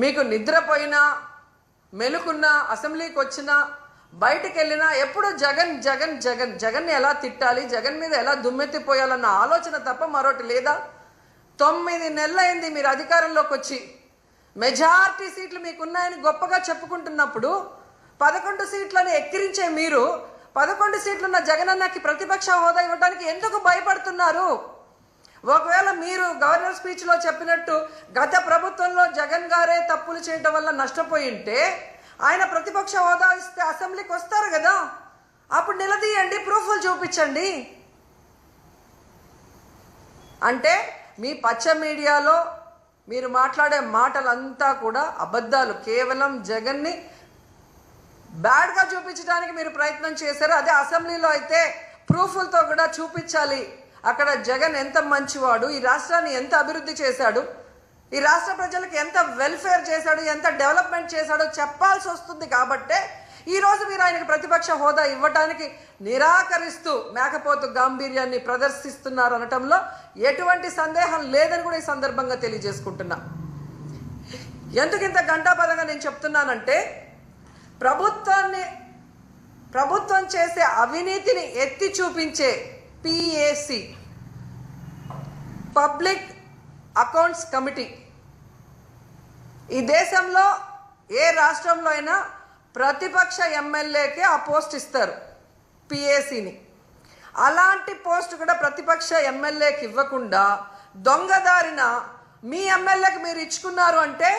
మీకు నిద్రపోయినా మెలుకున్నా అసెంబ్లీకి వచ్చినా బయటికి వెళ్ళినా ఎప్పుడు జగన్ జగన్ జగన్ జగన్ని ఎలా తిట్టాలి జగన్ మీద ఎలా దుమ్మెత్తిపోయాలన్న ఆలోచన తప్ప మరొకటి లేదా? తొమ్మిది నెలలైంది మీరు అధికారంలోకి వచ్చి. మెజారిటీ సీట్లు మీకున్నాయని గొప్పగా చెప్పుకుంటున్నప్పుడు పదకొండు సీట్లను ఎక్కిరించే మీరు పదకొండు సీట్లున్న జగనన్నకి ప్రతిపక్ష హోదా ఇవ్వడానికి ఎందుకు భయపడుతున్నారు? ఒకవేళ మీరు గవర్నర్ స్పీచ్లో చెప్పినట్టు గత ప్రభుత్వంలో జగన్ గారే తప్పులు చేయడం వల్ల నష్టపోయి ఉంటే ఆయన ప్రతిపక్ష హోదా ఇస్తే అసెంబ్లీకి వస్తారు కదా. అప్పుడు నిలదీయండి ప్రూఫ్లు చూపించండి. అంటే మీ పచ్చ మీడియాలో మీరు మాట్లాడే మాటలంతా కూడా అబద్ధాలు. కేవలం జగన్ని బ్యాడ్గా చూపించడానికి మీరు ప్రయత్నం చేశారు అదే అసెంబ్లీలో అయితే ప్రూఫ్లతో కూడా చూపించాలి. అక్కడ జగన్ ఎంత మంచివాడు ఈ రాష్ట్రాన్ని ఎంత అభివృద్ధి చేశాడు ఈ రాష్ట్ర ప్రజలకు ఎంత వెల్ఫేర్ చేశాడు ఎంత డెవలప్మెంట్ చేశాడో చెప్పాల్సి వస్తుంది కాబట్టే ఈ రోజు మీరు ఆయనకు ప్రతిపక్ష హోదా ఇవ్వటానికి నిరాకరిస్తూ మేకపోతు గాంభీర్యాన్ని ప్రదర్శిస్తున్నారు అనటంలో ఎటువంటి సందేహం లేదని కూడా ఈ సందర్భంగా తెలియజేసుకుంటున్నా. ఎందుకు ఇంత గంటాపదంగా నేను చెప్తున్నానంటే ప్రభుత్వాన్ని ప్రభుత్వం చేసే అవినీతిని ఎత్తి చూపించే పిఏసి పబ్లిక్ అకౌంట్స్ కమిటీ ఈ దేశంలో ఏ రాష్ట్రంలో అయినా ప్రతిపక్ష ఎమ్మెల్యేకే ఆ పోస్ట్ ఇస్తారు పిఏసీని అలాంటి పోస్ట్ కూడా ప్రతిపక్ష ఎమ్మెల్యేకి ఇవ్వకుండా దొంగదారిన మీ ఎమ్మెల్యేకి మీరు ఇచ్చుకున్నారు అంటే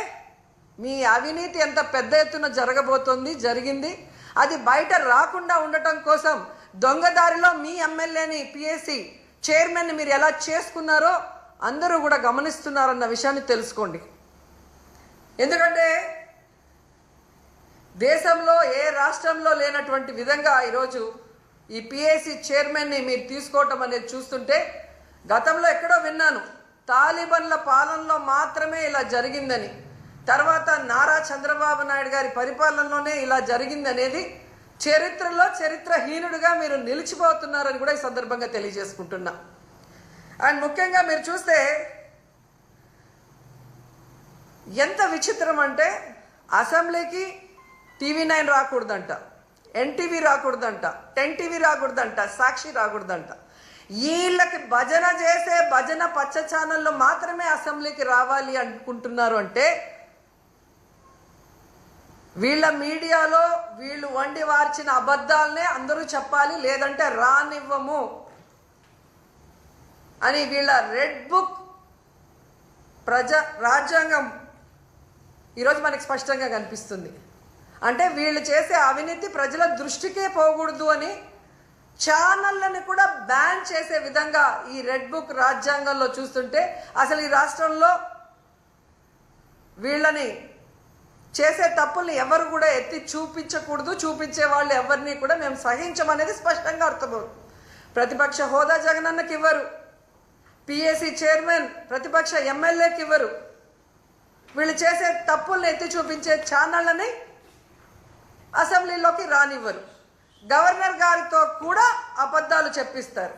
మీ అవినీతి ఎంత పెద్ద ఎత్తున జరగబోతోంది జరిగింది అది బయట రాకుండా ఉండటం కోసం దొంగదారిలో మీ ఎమ్మెల్యేని పిఎస్సి చైర్మన్ని మీరు ఎలా చేసుకున్నారో అందరూ కూడా గమనిస్తున్నారన్న విషయాన్ని తెలుసుకోండి. ఎందుకంటే దేశంలో ఏ రాష్ట్రంలో లేనటువంటి విధంగా ఈరోజు ఈ పిఏసి చైర్మన్ని మీరు తీసుకోవటం అనేది చూస్తుంటే గతంలో ఎక్కడో విన్నాను. తాలిబన్ల పాలనలో మాత్రమే ఇలా జరిగిందని తర్వాత నారా చంద్రబాబు నాయుడు గారి పరిపాలనలోనే ఇలా జరిగింది అనేది చరిత్రలో చరిత్రహీనుడుగా మీరు నిలిచిపోతున్నారని కూడా ఈ సందర్భంగా తెలియజేసుకుంటున్నా. అండ్ ముఖ్యంగా మీరు చూస్తే ఎంత విచిత్రం అంటే అసెంబ్లీకి టీవీ నైన్ రాకూడదంట ఎన్టీవీ రాకూడదంట టెన్ టీవీ రాకూడదంట సాక్షి రాకూడదంట. వీళ్ళకి భజన చేసే భజన పచ్చ ఛానల్లో మాత్రమే అసెంబ్లీకి రావాలి అనుకుంటున్నారు అంటే వీళ్ళ మీడియాలో వీళ్ళు వండి వార్చిన అబద్ధాలనే అందరూ చెప్పాలి లేదంటే రానివ్వము అని వీళ్ళ రెడ్ బుక్ ప్రజ రాజ్యాంగం ఈరోజు మనకి స్పష్టంగా కనిపిస్తుంది. అంటే వీళ్ళు చేసే అవినీతి ప్రజల దృష్టికే పోకూడదు అని ఛానళ్ళని కూడా బ్యాన్ చేసే విధంగా ఈ రెడ్ బుక్ రాజ్యాంగంలో చూస్తుంటే అసలు ఈ రాష్ట్రంలో వీళ్ళని చేసే తప్పుల్ని ఎవరు కూడా ఎత్తి చూపించకూడదు. చూపించే వాళ్ళు ఎవరిని కూడా మేము సహించమనేది స్పష్టంగా అర్థమవుతుంది. ప్రతిపక్ష హోదా జగనన్నకి ఇవ్వరు. పిఎస్సి చైర్మన్ ప్రతిపక్ష ఎమ్మెల్యేకి ఇవ్వరు. వీళ్ళు చేసే తప్పుల్ని ఎత్తి చూపించే ఛానళ్ళని అసెంబ్లీలోకి రానివ్వరు. గవర్నర్ గారితో కూడా అబద్ధాలు చెప్పిస్తారు.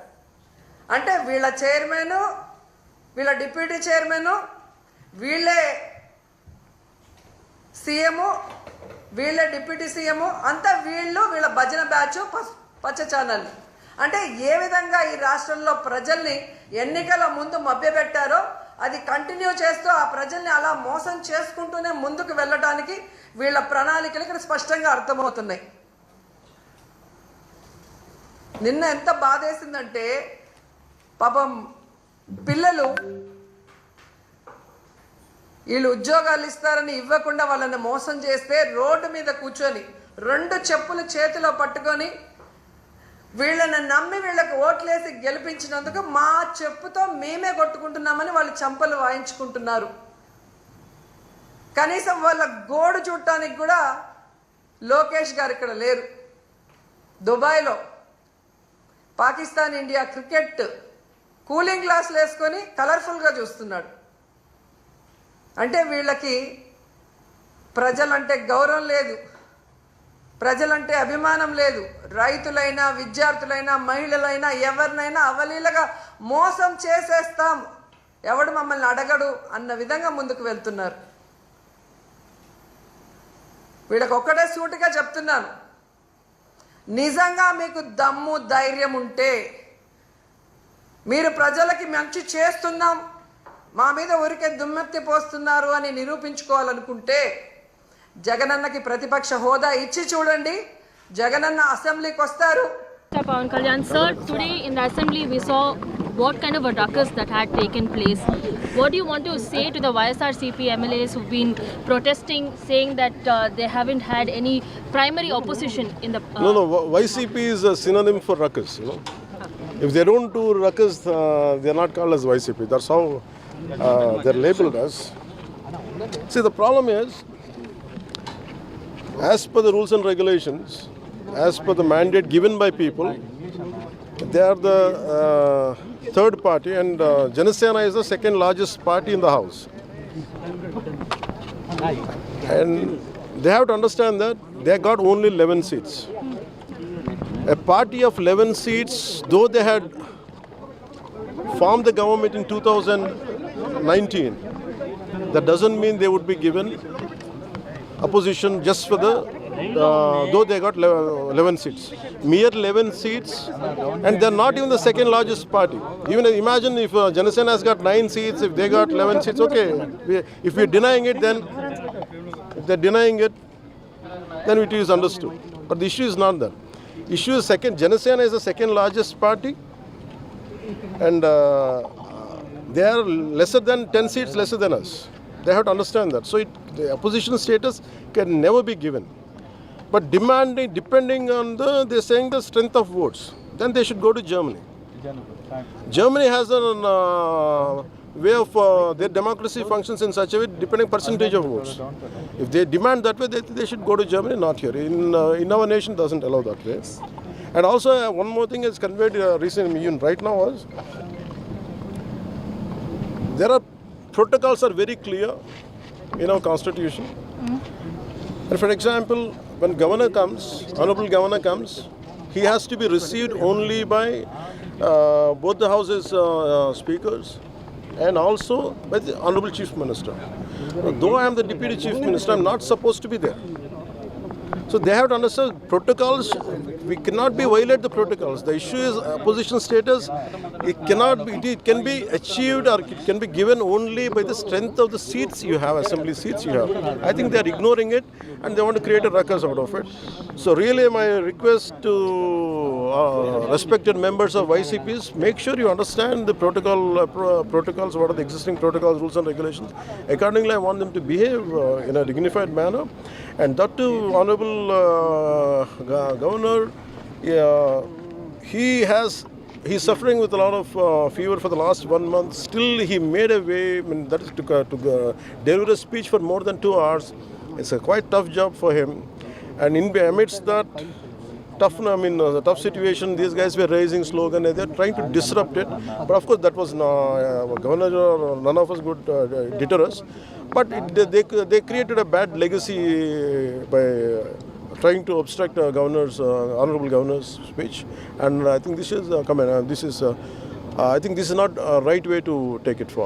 అంటే వీళ్ళ చైర్మను వీళ్ళ డిప్యూటీ చైర్మను వీళ్ళే సీఎము వీళ్ళ డిప్యూటీ సీఎము అంతా వీళ్ళు వీళ్ళ భజన బ్యాచ్ పచ్చ ఛానల్. అంటే ఏ విధంగా ఈ రాష్ట్రంలో ప్రజల్ని ఎన్నికల ముందు మభ్యపెట్టారో అది కంటిన్యూ చేస్తూ ఆ ప్రజల్ని అలా మోసం చేసుకుంటూనే ముందుకు వెళ్ళడానికి వీళ్ళ ప్రణాళికలు ఇక్కడ స్పష్టంగా అర్థమవుతున్నాయి. నిన్న ఎంత బాధేసిందంటే పాపం పిల్లలు వీళ్ళు ఉద్యోగాలు ఇస్తారని ఇవ్వకుండా వాళ్ళని మోసం చేస్తే రోడ్డు మీద కూర్చొని రెండు చెప్పులు చేతిలో పట్టుకొని వీళ్ళని నమ్మి వీళ్ళకి ఓట్లేసి గెలిపించినందుకు మా చెప్పుతో మేమే కొట్టుకుంటున్నామని వాళ్ళు చంపలు వాయించుకుంటున్నారు. కనీసం వాళ్ళ గోడు చూడటానికి కూడా లోకేష్ గారు ఇక్కడ లేరు. దుబాయ్లో పాకిస్తాన్ ఇండియా క్రికెట్ కూలింగ్ గ్లాసులు వేసుకొని కలర్ఫుల్గా చూస్తున్నాడు. అంటే వీళ్ళకి ప్రజలంటే గౌరవం లేదు. ప్రజలంటే అభిమానం లేదు. రైతులైనా విద్యార్థులైనా మహిళలైనా ఎవరినైనా అవలీలగా మోసం చేసేస్తాం. ఎవడు మమ్మల్ని అడగడు అన్న విధంగా ముందుకు వెళ్తున్నారు. వీళ్ళకి ఒక్కటే సూటిగా చెప్తున్నాను. నిజంగా మీకు దమ్ము ధైర్యం ఉంటే మీరు ప్రజలకి మంచి చేస్తున్నాం. మా మీద ఊరికే దుమ్మెత్తి పోస్తున్నారు అని నిరూపించుకోవాలనుకుంటే జగనన్నకి ప్రతిపక్ష హోదా ఇచ్చి చూడండి. జగనన్న అసెంబ్లీకి వస్తారు. Pavan Kalyan sir today in the assembly we saw what kind of doctors that had taken place what you want to say to the YSR CP MLAs who been protesting saying that they haven't had any primary opposition in the YCP is synonym for ruckus if they don't do ruckus they are not called as YCP that's how uh, they're labeled as. See, the problem is, as per the rules and regulations, as per the mandate given by people, they are the uh, third party, and uh, Janasena is the second largest party in the house. And they have to understand that they got only 11 seats. A party of 11 seats, though they had formed the government in 2019, that doesn't mean they would be given opposition just for the, uh, though they got 11 seats. Mere 11 seats, and they're not even the second largest party. Even imagine if uh, Janasena has got 9 seats, if they got 11 seats, okay. We, if we're denying it, then if they're denying it, then it is understood. But the issue is not that. Issue is second. Janasena is the second largest party, and uh, they are lesser than 10 seats lesser than us. They have to understand that. So it, the opposition status can never be given. But demanding, depending on the, they're saying the strength of votes, then they should go to Germany. Germany has a uh, way of uh, their democracy functions in such a way depending percentage of votes. If they demand that way, they, they should go to Germany, not here. In uh, in our nation, doesn't allow that way. And also uh, one more thing is conveyed uh, recently right now was there are protocols are very clear in our constitution. And for example, when governor comes, honorable governor comes, he has to be received only by uh, both the houses uh, uh, speakers and also by the honorable chief minister. Though I am the deputy chief minister, I am not supposed to be there. So they have to understand protocols. We cannot be violate the protocols. The issue is opposition status. It cannot be. It can be achieved or it can be given only by the strength of the seats you have, assembly seats you have. I think they are ignoring it and they want to create a ruckus out of it. So really, my request to uh, respected members of YCPs: make sure you understand the protocol uh, pro- protocols. What are the existing protocols, rules, and regulations? Accordingly, I want them to behave uh, in a dignified manner, and that too, honorable uh, governor. He has he's suffering with a lot of uh, fever for the last one month. Still, he made a way. I mean, that is to, uh, to uh, deliver a speech for more than two hours. It's a quite tough job for him, and in amidst that tough, I mean, uh, the tough situation, these guys were raising slogan. and They're trying to disrupt it, but of course, that was no, uh, governor or none of us would uh, deter us. But it, they, they created a bad legacy by. Uh, trying to obstruct uh, governor's uh, honorable governor's speech, and I think this is uh, come on, uh, this is uh, uh, I think this is not a right way to take it forward.